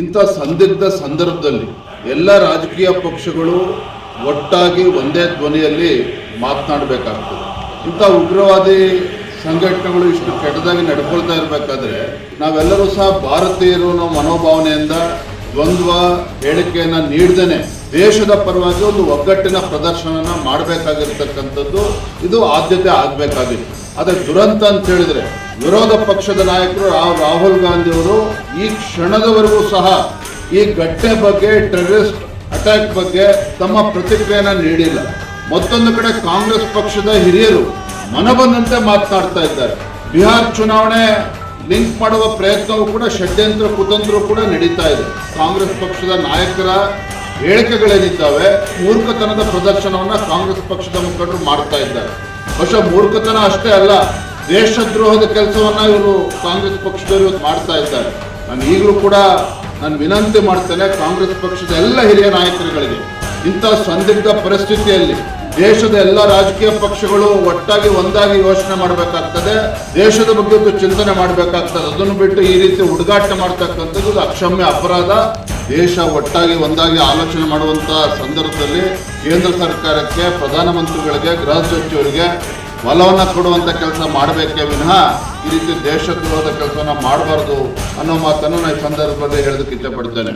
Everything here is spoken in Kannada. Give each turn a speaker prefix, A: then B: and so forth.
A: ಇಂಥ ಸಂದಿಗ್ಧ ಸಂದರ್ಭದಲ್ಲಿ ಎಲ್ಲ ರಾಜಕೀಯ ಪಕ್ಷಗಳು ಒಟ್ಟಾಗಿ ಒಂದೇ ಧ್ವನಿಯಲ್ಲಿ ಮಾತನಾಡಬೇಕಾಗ್ತದೆ. ಇಂಥ ಉಗ್ರವಾದಿ ಸಂಘಟನೆಗಳು ಇಷ್ಟು ಕೆಟ್ಟದಾಗಿ ನಡ್ಕೊಳ್ತಾ ಇರಬೇಕಾದ್ರೆ ನಾವೆಲ್ಲರೂ ಸಹ ಭಾರತೀಯರು ಅನ್ನೋ ಮನೋಭಾವನೆಯಿಂದ ದ್ವಂದ್ವ ಹೇಳಿಕೆಯನ್ನು ನೀಡ್ದೇನೆ ದೇಶದ ಪರವಾಗಿ ಒಂದು ಒಗ್ಗಟ್ಟಿನ ಪ್ರದರ್ಶನನ ಮಾಡಬೇಕಾಗಿರ್ತಕ್ಕಂಥದ್ದು ಇದು ಆದ್ಯತೆ ಆಗಬೇಕಾಗಿತ್ತು. ಆದರೆ ದುರಂತ ಅಂತ ಹೇಳಿದ್ರೆ ವಿರೋಧ ಪಕ್ಷದ ನಾಯಕರು ರಾಹುಲ್ ಗಾಂಧಿ ಅವರು ಈ ಕ್ಷಣದವರೆಗೂ ಸಹ ಈ ಘಟ್ಟೆ ಬಗ್ಗೆ ಟೆರರಿಸ್ಟ್ ಅಟ್ಯಾಕ್ ಬಗ್ಗೆ ತಮ್ಮ ಪ್ರತಿಕ್ರಿಯೆಯನ್ನು ನೀಡಿಲ್ಲ. ಮತ್ತೊಂದು ಕಡೆ ಕಾಂಗ್ರೆಸ್ ಪಕ್ಷದ ಹಿರಿಯರು ಮನಬಂದಂತೆ ಮಾತನಾಡ್ತಾ ಇದ್ದಾರೆ. ಬಿಹಾರ್ ಚುನಾವಣೆ ಲಿಂಕ್ ಮಾಡುವ ಪ್ರಯತ್ನವೂ ಕೂಡ, ಷಡ್ಯಂತ್ರ, ಕುತಂತ್ರ ಕೂಡ ನಡೀತಾ ಇದೆ. ಕಾಂಗ್ರೆಸ್ ಪಕ್ಷದ ನಾಯಕರ ಹೇಳಿಕೆಗಳೇನಿದ್ದಾವೆ, ಮೂರ್ಖತನದ ಪ್ರದರ್ಶನವನ್ನು ಕಾಂಗ್ರೆಸ್ ಪಕ್ಷದ ಮುಖಂಡರು ಮಾಡ್ತಾ ಇದ್ದಾರೆ. ಬಹುಶಃ ಮೂರ್ಖತನ ಅಷ್ಟೇ ಅಲ್ಲ ದೇಶದ್ರೋಹದ ಕೆಲಸವನ್ನ ಇವರು ಕಾಂಗ್ರೆಸ್ ಪಕ್ಷದವರು ಇವತ್ತು ಮಾಡ್ತಾ ಇದ್ದಾರೆ. ನಾನು ಈಗಲೂ ಕೂಡ ನಾನು ವಿನಂತಿ ಮಾಡ್ತೇನೆ ಕಾಂಗ್ರೆಸ್ ಪಕ್ಷದ ಎಲ್ಲ ಹಿರಿಯ ನಾಯಕರುಗಳಿಗೆ, ಇಂಥ ಸಂದಿಗ್ಧ ಪರಿಸ್ಥಿತಿಯಲ್ಲಿ ದೇಶದ ಎಲ್ಲ ರಾಜಕೀಯ ಪಕ್ಷಗಳು ಒಟ್ಟಾಗಿ ಒಂದಾಗಿ ಯೋಚನೆ ಮಾಡಬೇಕಾಗ್ತದೆ, ದೇಶದ ಬಗ್ಗೆ ಚಿಂತನೆ ಮಾಡಬೇಕಾಗ್ತದೆ. ಅದನ್ನು ಬಿಟ್ಟು ಈ ರೀತಿ ಹುಡುಗಾಟ ಮಾಡ್ತಕ್ಕಂಥದ್ದು ಅಕ್ಷಮ್ಯ ಅಪರಾಧ. ದೇಶ ಒಟ್ಟಾಗಿ ಒಂದಾಗಿ ಆಲೋಚನೆ ಮಾಡುವಂತಹ ಸಂದರ್ಭದಲ್ಲಿ ಕೇಂದ್ರ ಸರ್ಕಾರಕ್ಕೆ, ಪ್ರಧಾನಮಂತ್ರಿಗಳಿಗೆ, ಗೃಹ ಸಚಿವರಿಗೆ ಬಲವನ್ನ ಕೊಡುವಂಥ ಕೆಲಸ ಮಾಡಬೇಕೇ ವಿನಃ ಈ ರೀತಿ ದೇಶದ್ರೋಹದ ಕೆಲಸನ ಮಾಡಬಾರ್ದು ಅನ್ನೋ ಮಾತನ್ನು ನಾನು ಈ ಸಂದರ್ಭದಲ್ಲಿ ಹೇಳೋದಕ್ಕೆ ಇಷ್ಟಪಡ್ತೇನೆ